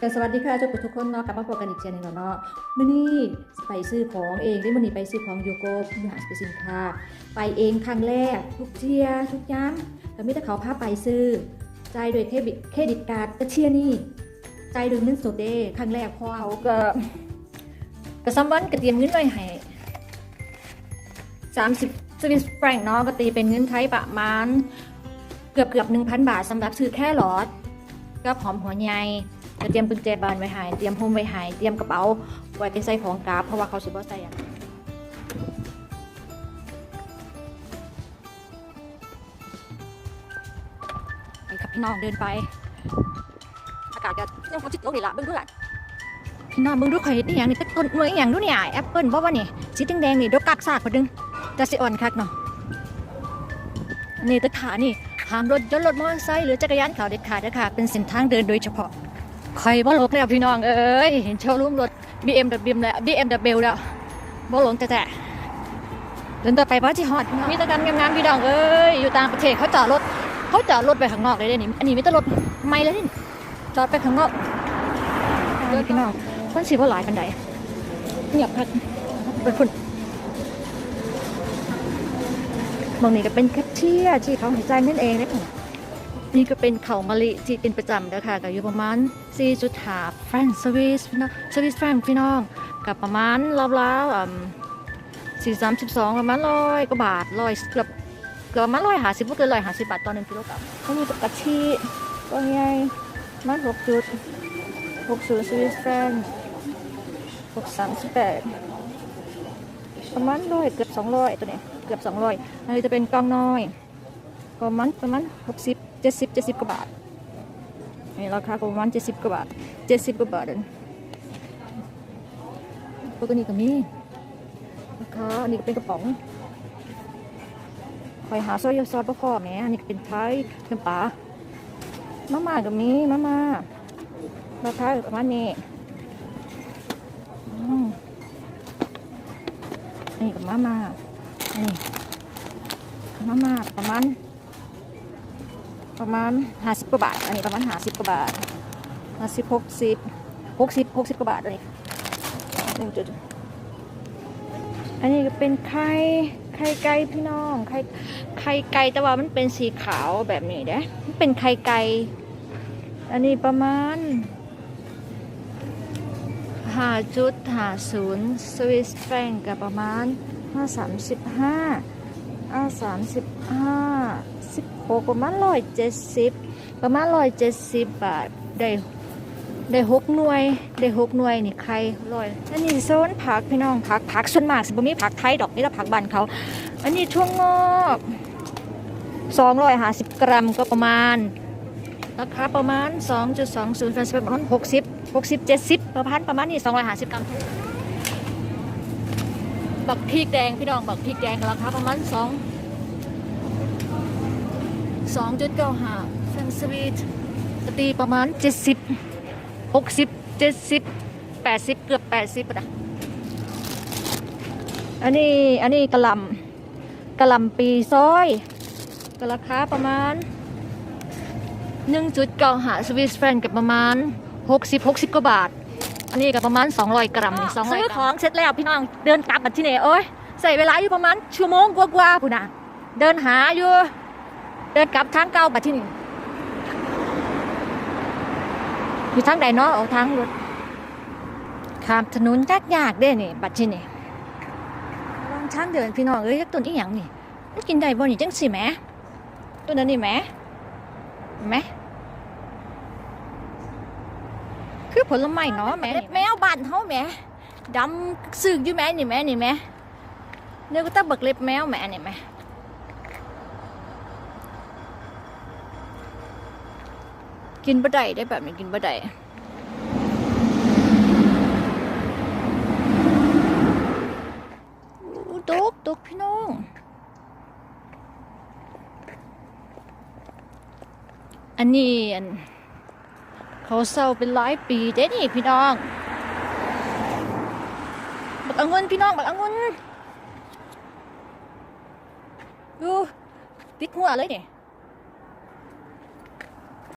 ก็สวัสดีค่ะทุกคนทุกคนเนาะกลับมาพบกันอีกเช่นหนึงแล้วเนาะมื้อนี้ไปซื้อของเองได้มื้อนี้ไปซื้อของยูโกอยู่หาสเปซินค้าไปเองครั้งแรก ทุกเชียร์ทุกย้ำแต่ไม่แต่เขาพาไปซื้อจ่ายโดยเครดิตเครดิตการ์ดก็เชียร์นี่จ่ายโดยเงินสดเด้ครั้งแรกเพราะเขาก็ก็ซ้ำวันก็เตรียมเงินไว้ให้30สวิสแฟรงค์เนาะก็ตีเป็นเงินไทยประมาณเกือบเกือบ1,000บาทสำหรับซื้อแค่หลอดกับหอมหัวใหญ่ ก็เตรียมกุญแจบานไว้ให้เตรียมโฮมไว้ให้เตรียมกระเป๋าไว้เป็นใส่ของกราฟเพราะว่าเขาสิบ่ใส่อะไปครับพี่น้องเดินไป อากาศก็ยังฝนสิตกนี่ละเบิ่งดูล่ะพี่น้องเบิ่งดูข่อยเฮ็ดอีหยังนี่เป็นต้นหน่วยอีหยังดูเนี่ยแอปเปิ้ลบ่ว่านี่สีแดงๆนี่ดอกกักซากพอดึงจะสิอ่อนคักเนาะนนี้ตะขานี่ห้ามรถยนต์รถมอเตอร์ไซค์หรือจักรยานเขาเด็ดขาดเด้อค่ะเป็นเส้นทางเดินโดยเฉพาะ ใครบ่หลงแล้วพี่น้องเอ้ยเห็นโชว์รูมรถ BMW แล้ว BMW แล้วบ่หลงแต่แต่เดินต่อไปว่าที่ฮอดมีต่กันงามๆพี่น้องเอ้ยอยู่ต่างประเทศเขาจอดรถเขาจอดรถไปข้างนอกเลยเด้นี่อันนี้มีต่รถไม่เลยนี่จอดไปข้างนอกเดินพี่น้องคนสิบ่หลายปานใดเงียบพักเป็นคนบางนี่ก็เป็นแคชเชียร์ที่เขาห้จ่ายเงินเองเด้อ นี่ก็เป็นเขามะลิที่เป็นประจำนะคะก็อยู่ประมาณ4.5 franc Swiss พี่น้อง Swiss franc พี่น้องกับประมาณราวๆอ่า432ประมาณร้อยกว่าบาทร้อยเกือบเกือบประมาณร้อยหาสิบเกินร้อยหาสิบบาทต่อหนึ่งกิโลกรัมก็มีกะทิก็ใหญ่ประมันหกจุดหกศูนย์ Swiss franc หกสามสิบแปดประมาณร้อยเกือบสองร้อยตัวเนี้ยเกือบสองร้อยอันนี้จะเป็นกล่องน้อยประมาณประมาณหกสิบ เจ็ดสิบเจ็ดสิบกว่าบาทนี่ราคาประมาณเจ็ดสิบกว่าบาทเจ็ดสิบกว่าบาทเองปกติก็มีราคาอันนี้ก็เป็นกระป๋องคอยหาซอยซอสประกอบแหมอันนี้ก็เป็นไทยเป็นปลามาม่าก็มีมาม่าราคาประมาณนี้นี่กับมาม่านี่มาม่าประมาณ ประมาณห้าสิบกว่าบาท อันนี้ประมาณห้าสิบกว่าบาทห้าสิบหกสิบหกสิบหกสิบกว่าบาทอันนี้หนึ่งจุดอันนี้ก็เป็นไข่ไข่ไก่พี่น้องไข่ไข่ไก่แต่ว่ามันเป็นสีขาวแบบนี้เด้มันเป็นไข่ไก่อันนี้ประมาณห้าจุดห้าศูนย์สวิสแฟรงกับประมาณห้าสามสิบห้าอ่าสามสิบห้า สิบหกประมาณร้อยเจ็ดสิบประมาณร้อยเจ็ดสิบบาทได้ได้หกหน่วยได้หกหน่วยนี่ใครร้อยอันนี้โซนผักพี่น้องผักผักส่วนมากสิบ่มีผักไทยดอกนี่ละผักบ้านเขา อันนี้ทั่วงอกสองร้อยห้าสิบกรัมก็ประมาณราคาประมาณสองจุดสองศูนย์ประมาณหกสิบหกสิบเจ็ดสิบประมาณประมาณนี้สองร้อยห้าสิบกรัมบักพริกแดงพี่น้องบักพริกแดงราคาประมาณส องสองจุดเก้าห้าแฟนสวีทตีประมาณเจ็ดสิบหกสิบเจ็ดสิบแปดสิบเกือบแปดสิบนะอันนี้อันนี้กระหลำกระหลำปีซอยก็ราคาประมาณหนึ่งจุดเก้าห้าสวีทแฟนกับประมาณหกสิบหกสิบกว่าบาท อันนี้ก็ประมาณ 200 กรัมนี่200ซื้อของเสร็จแล้วพี่น้องเดินกลับมาที่นี่โอ้ยใส่เวลาอยู่ประมาณชั่วโมงกว่าๆพุ่นน่ะเดินหาอยู่ เดินกลับทางเก่าบัดที่นี่อยู่ทางใดเนาะเอาทางรถข้ามถนนยากยากเด้นี่บัดที่นี่ลองทางเดินพี่น้องเอ้ยต้นอีหยังนี่มันกินได้บ่นี่จังสิแหมต้นนั้นนี่แหมเห็นไหมคือผลไม้เนาะแม่แมวบ้านเฮาแหม่ดำสึกอยู่แม่นี่แม่นี่แม่เนี่ยก็ตาบักเล็บแมวแม่นี่แม่ กินบ่ไดได้แบบนี้กินบ่ไดตกตกพี่น้องอันนี้อันเขาเศร้าเป็นหลายปีเด้นี่พี่น้องบักองุ่นพี่น้องบักองุ่นดูติดหัวเลยเนี่ย